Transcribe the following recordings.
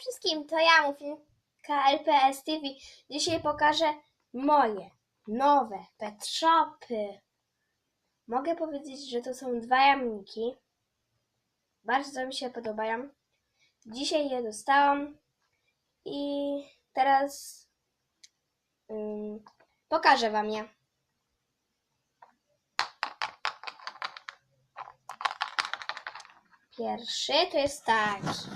wszystkim, to ja, Mufinka LPS TV. Dzisiaj pokażę moje nowe pet shopy. Mogę powiedzieć, że to są dwa jamniki. Bardzo mi się podobają. Dzisiaj je dostałam i teraz ym, pokażę Wam je. Pierwszy to jest taki.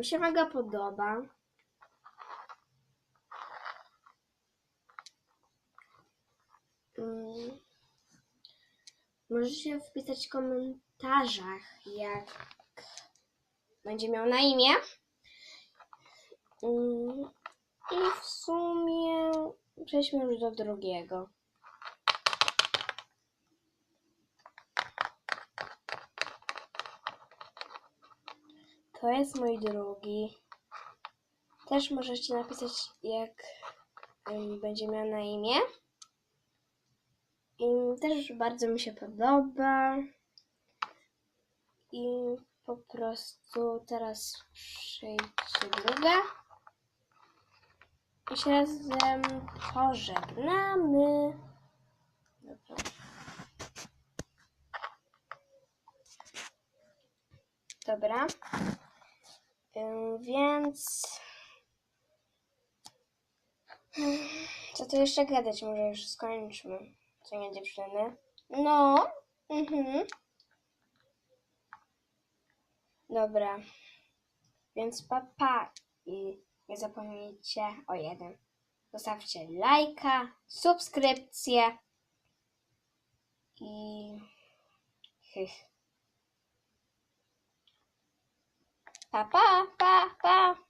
Mi się mega podoba. Mm. Możecie wpisać w komentarzach, jak będzie miał na imię. Mm. I w sumie przejdźmy już do drugiego. To jest mój drugi. Też możecie napisać, jak będzie miał na imię. I też bardzo mi się podoba. I po prostu teraz przejdźcie druga. I się razem pożegnamy. Dobra. Dobra. Więc. Co tu jeszcze gadać? Może już skończmy. Co nie dziewczyny? No. Mhm. Dobra. Więc papa i nie zapomnijcie o jeden. Zostawcie lajka, subskrypcję i hych. Pa pa pa pa.